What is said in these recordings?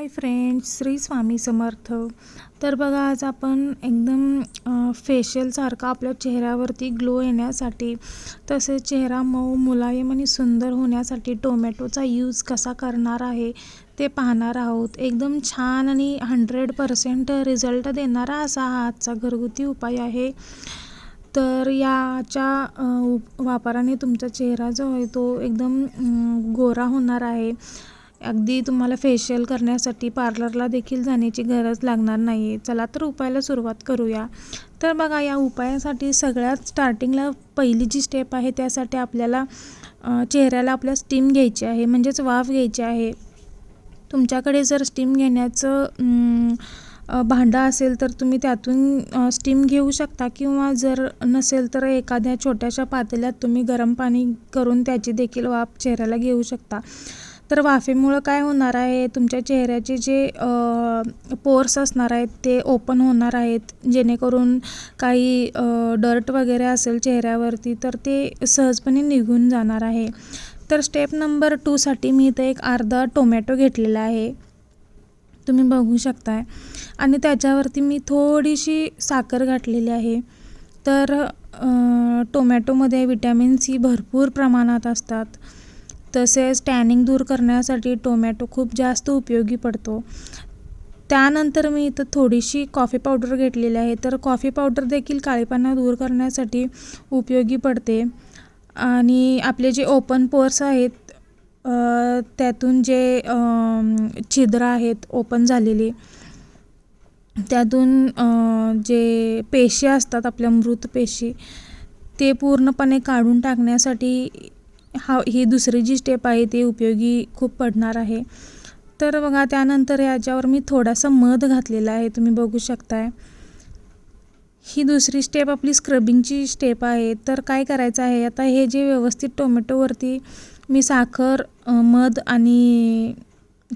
Hi friends Shri Swami Samarth. तर बघा आज आपण एकदम फेशियलसारखा आपल्या चेहऱ्यावरती ग्लो येण्यासाठी तसेच चेहरा मऊ मुलायम आणि सुंदर होण्यासाठी टोमॅटोचा यूज कसा करणार आहे ते पाहणार आहोत. एकदम छान आणि हंड्रेड पर्सेंट रिझल्ट देणारा असा हा आजचा घरगुती उपाय आहे. तर याच्या उप वापराने तुमचा चेहरा जो आहे तो एकदम गोरा होणार आहे. अगदी तुम्हाला फेशियल करण्यासाठी पार्लरला देखील जाण्याची गरज लागणार नाही आहे चला तर उपायाला सुरुवात करूया. तर बघा या उपायासाठी सगळ्यात स्टार्टिंगला पहिली जी स्टेप आहे त्यासाठी आपल्याला चेहऱ्याला आपल्या स्टीम घ्यायची आहे म्हणजेच वाफ घ्यायची आहे. तुमच्याकडे जर स्टीम घेण्याचं भांडं असेल तर तुम्ही त्यातून स्टीम घेऊ शकता किंवा जर नसेल तर एखाद्या छोट्याशा पातेल्यात तुम्ही गरम पाणी करून त्याची देखील वाफ चेहऱ्याला घेऊ शकता. तर वाफेमुळं काय होणार आहे? तुमच्या चेहऱ्याचे जे पोर्स असणार आहेत ते ओपन होणार आहेत. जेणेकरून काही डर्ट वगैरे असेल चेहऱ्यावरती तर ते सहजपणे निघून जाणार आहे. तर स्टेप नंबर टूसाठी मी इथं एक अर्धा टोमॅटो घेतलेला आहे. तुम्ही बघू शकताय. आणि त्याच्यावरती मी थोडीशी साखर घातलेली आहे. तर टोमॅटोमध्ये विटॅमिन सी भरपूर प्रमाणात असतात. तसेच टॅनिंग दूर करण्यासाठी टोमॅटो खूप जास्त उपयोगी पडतो. त्यानंतर मी इथं थोडीशी कॉफी पावडर घेतलेली आहे. तर कॉफी पावडर देखील काळेपणा दूर करण्यासाठी उपयोगी पडते. आणि आपले जे ओपन पोर्स आहेत त्यातून जे छिद्र आहेत ओपन झालेली त्यातून जे पेशी असतात आपल्या मृत पेशी ते पूर्णपणे काढून टाकण्यासाठी हा ही दुसरी जी स्टेप आहे ती उपयोगी खूप पडणार आहे. तर बघा त्यानंतर याच्यावर मी थोडासा मध घातलेला आहे तुम्ही बघू शकताय. ही दुसरी स्टेप आपली स्क्रबिंगची स्टेप आहे. तर काय करायचं आहे आता हे जे व्यवस्थित टोमॅटोवरती मी साखर मध आणि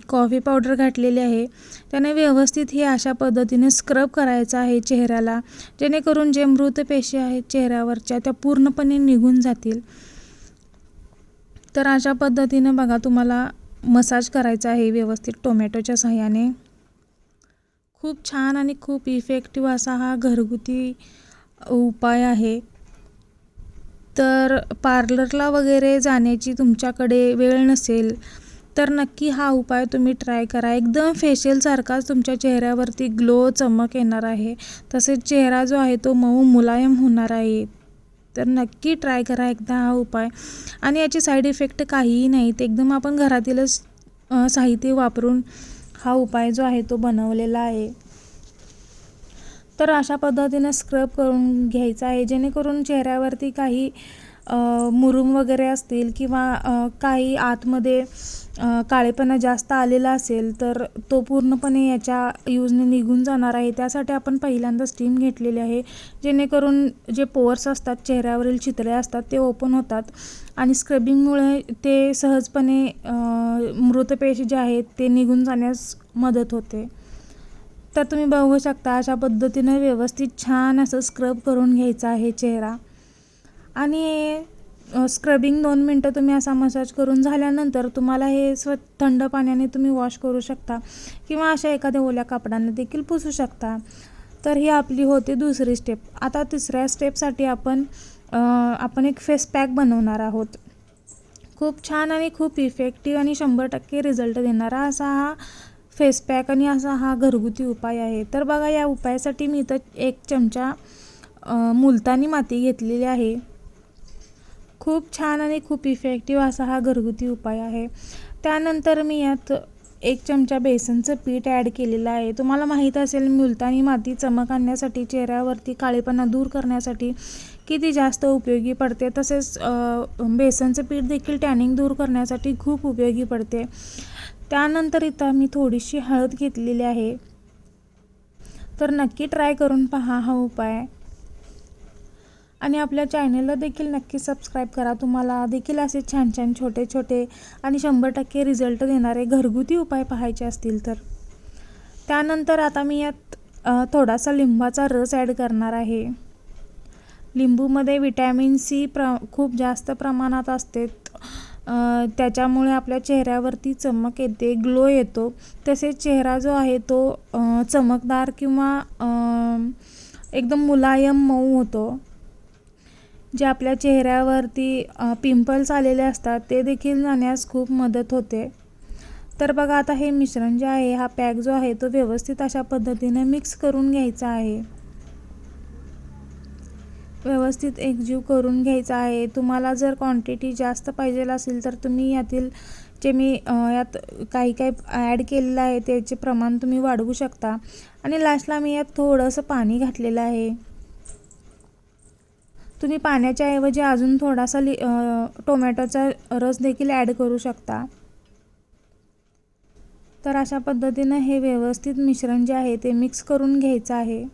कॉफी पावडर घातलेली आहे त्याने व्यवस्थित हे अशा पद्धतीने स्क्रब करायचं आहे चेहऱ्याला. जेणेकरून जे मृत पेशी आहेत चेहऱ्यावरच्या त्या पूर्णपणे निघून जातील. तर अशा पद्धतीनं बघा तुम्हाला मसाज करायचा आहे व्यवस्थित टोमॅटोच्या सहाय्याने. खूप छान आणि खूप इफेक्टिव्ह असा हा घरगुती उपाय आहे. तर पार्लरला वगैरे जाण्याची तुमच्याकडे वेळ नसेल तर नक्की हा उपाय तुम्ही ट्राय करा. एकदम फेशियलसारखाच तुमच्या चेहऱ्यावरती ग्लो चमक येणार आहे. तसेच चेहरा जो आहे तो मऊ मुलायम होणार आहे. तर नक्की ट्राय करा एकदा हा उपाय. आणि याचे साईड इफेक्ट काहीही नाहीत एकदम आपण घरातीलच साहित्य वापरून हा उपाय जो आहे तो बनवलेला आहे. तर अशा पद्धतीनं स्क्रब करून घ्यायचा आहे जेणेकरून चेहऱ्यावरती काही मुरुम वगैरे असतील किंवा काही आतमध्ये काळेपणा जास्त आलेला असेल तर तो पूर्णपणे याच्या यूजने निघून जाणार आहे. त्यासाठी आपण पहिल्यांदा स्टीम घेतलेली आहे. जेणेकरून जे पोअर्स असतात चेहऱ्यावरील चित्रे असतात ते ओपन होतात. आणि स्क्रबिंगमुळे ते सहजपणे मृतपेश मृतपेशी जे आहेत ते निघून जाण्यास मदत होते. तर तुम्ही बघू शकता अशा पद्धतीनं व्यवस्थित छान असं स्क्रब करून घ्यायचा आहे चेहरा. आणि स्क्रबिंग दोन मिनटं तुम्ही असा मसाज करून झाल्यानंतर तुम्हाला हे स्व थंड पाण्याने तुम्ही वॉश करू शकता. किंवा अशा एखाद्या ओल्या कापडाने देखील पुसू शकता. तर ही आपली होती दुसरी स्टेप आता तिसऱ्या स्टेपसाठी आपण आपण एक फेस पॅक बनवणार आहोत. खूप छान आणि खूप इफेक्टिव्ह आणि शंभर टक्के रिझल्ट देणारा असा हा फेस पॅक आणि असा हा घरगुती उपाय आहे. तर बघा या उपायासाठी मी इथं एक चमचा मुलतानी माती घेतलेली आहे. खूप छान आणि खूप इफेक्टिव्ह असा हा घरगुती उपाय आहे. त्यानंतर मी यात एक चमचा बेसनचं पीठ ॲड केलेलं आहे. तुम्हाला माहीत असेल मुलतानी माती चमक आणण्यासाठी चेहऱ्यावरती काळेपणा दूर करण्यासाठी किती जास्त उपयोगी पडते. तसेच बेसनचं पीठ देखील टॅनिंग दूर करण्यासाठी खूप उपयोगी पडते. त्यानंतर इथं मी थोडीशी हळद घेतलेली आहे. तर नक्की ट्राय करून पहा हा उपाय. आणि आपल्या चॅनलला देखील नक्की सबस्क्राईब करा. तुम्हाला देखील असे छान छान छोटे छोटे आणि शंभर टक्के रिझल्ट देणारे घरगुती उपाय पाहायचे असतील तर. त्यानंतर आता मी यात थोडासा लिंबाचा रस ॲड करणार आहे. लिंबूमध्ये विटॅमिन सी प्र खूप जास्त प्रमाणात असते त्याच्यामुळे आपल्या चेहऱ्यावरती चमक येते ग्लो येतो. तसेच चेहरा जो आहे तो चमकदार किंवा एकदम मुलायम मऊ होतो. जे आपल्या चेहऱ्यावरती पिंपल्स आलेले असतात ते देखील जाण्यास खूप मदत होते. तर बघा आता हे मिश्रण जे आहे हा पॅक जो आहे तो व्यवस्थित अशा पद्धतीने मिक्स करून घ्यायचा आहे. व्यवस्थित एकजीव करून घ्यायचा आहे. तुम्हाला जर क्वांटिटी जास्त पाहिजे असेल तर तुम्ही यातील जे मी यात काही काही ॲड केलेलं आहे त्याचे प्रमाण तुम्ही वाढवू शकता. आणि लास्टला मी यात थोडंसं पाणी घातलेलं आहे. तुम्ही पाण्याच्या ऐवजी अजून थोडासा लि टोमॅटोचा रस देखील ॲड करू शकता. तर अशा पद्धतीनं हे व्यवस्थित मिश्रण जे आहे ते मिक्स करून घ्यायचं आहे.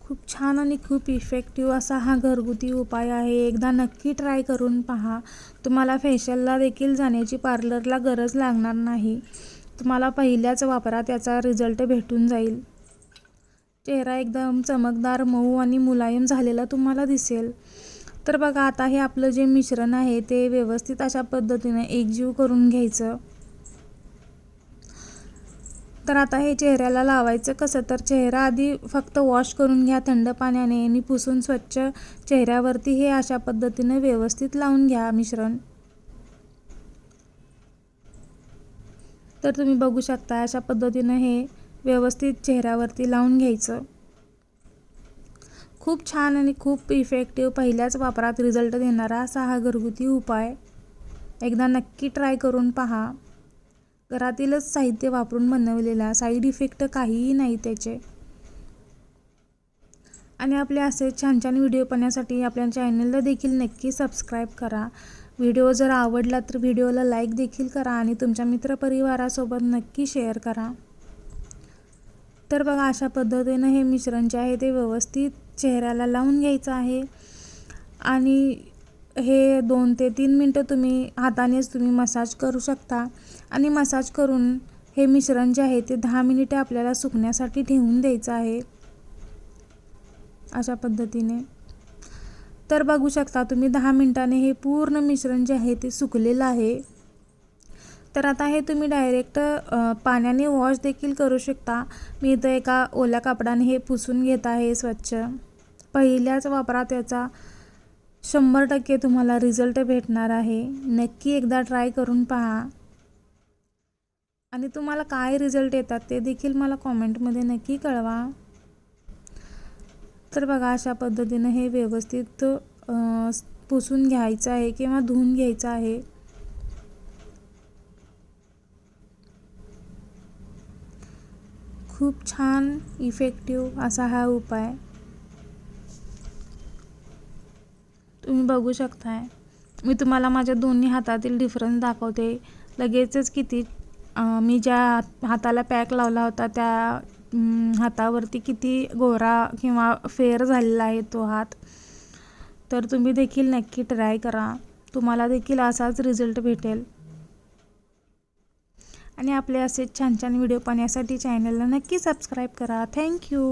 खूप छान आणि खूप इफेक्टिव्ह असा हा घरगुती उपाय आहे. एकदा नक्की ट्राय करून पहा. तुम्हाला फेशियलला देखील जाण्याची पार्लरला गरज लागणार नाही. तुम्हाला पहिल्याच वापरात याचा रिझल्ट भेटून जाईल. चेहरा एकदम चमकदार मऊ आणि मुलायम झालेला तुम्हाला दिसेल. तर बघा आता हे आपलं जे मिश्रण आहे ते व्यवस्थित अशा पद्धतीने एकजीव करून घ्यायचं. तर आता हे चेहऱ्याला लावायचं कसं? तर चेहरा आधी फक्त वॉश करून घ्या थंड पाण्याने आणि पुसून स्वच्छ चेहऱ्यावरती हे अशा पद्धतीने व्यवस्थित लावून घ्या मिश्रण. तर तुम्ही बघू शकता अशा पद्धतीनं हे व्यवस्थित चेहऱ्यावरती लावून घ्यायचं. खूप छान आणि खूप इफेक्टिव्ह पहिल्याच वापरात रिझल्ट देणारा असा हा घरगुती उपाय. एकदा नक्की ट्राय करून पहा. घरातीलच साहित्य वापरून बनवलेला साईड इफेक्ट काहीही नाही त्याचे. आणि आपले असे छान छान व्हिडिओ पाहण्यासाठी आपल्या चॅनलला देखील नक्की सबस्क्राईब करा. व्हिडिओ जर आवडला तर व्हिडिओला लाईक देखील करा आणि तुमच्या मित्रपरिवारासोबत नक्की शेअर करा. तर बघा अशा पद्धतीनं हे मिश्रण जे आहे ते व्यवस्थित चेहऱ्याला लावून घ्यायचं आहे. आणि हे दोन ते तीन मिनटं तुम्ही हातानेच तुम्ही मसाज करू शकता. आणि मसाज करून हे मिश्रण जे आहे ते दहा मिनिटे आपल्याला सुकण्यासाठी ठेवून द्यायचं आहे. अशा पद्धतीने. तर बघू शकता तुम्ही दहा मिनटाने हे पूर्ण मिश्रण जे आहे ते सुकलेलं आहे. तर आता हे तुम्ही डायरेक्ट पाण्याने वॉश देखील करू शकता. मी इथं एका ओल्या कापडाने हे पुसून घेत आहे स्वच्छ. पहिल्याच वापरात याचा शंभर टक्के तुम्हाला रिझल्ट भेटणार आहे. नक्की एकदा ट्राय करून पहा. आणि तुम्हाला काय रिझल्ट येतात ते देखील मला कॉमेंटमध्ये नक्की कळवा. तर बघा अशा पद्धतीनं हे व्यवस्थित पुसून घ्यायचं आहे किंवा धुवून घ्यायचं आहे. खूप छान इफेक्टिव्ह असा हा उपाय. तुम्ही बघू शकताय. मी तुम्हाला माझ्या दोन्ही हातातील डिफरन्स दाखवते. लगेचच किती मी ज्या हाताला पॅक लावला होता त्या हातावरती किती गोरा किंवा फेअर झालेला आहे तो हात. तर तुम्ही देखील नक्की ट्राय करा. तुम्हाला देखील असाच रिझल्ट भेटेल. आणि आपले असे छान छान व्हिडिओ पाहण्यासाठी चॅनलला नक्की सबस्क्राईब करा. थँक्यू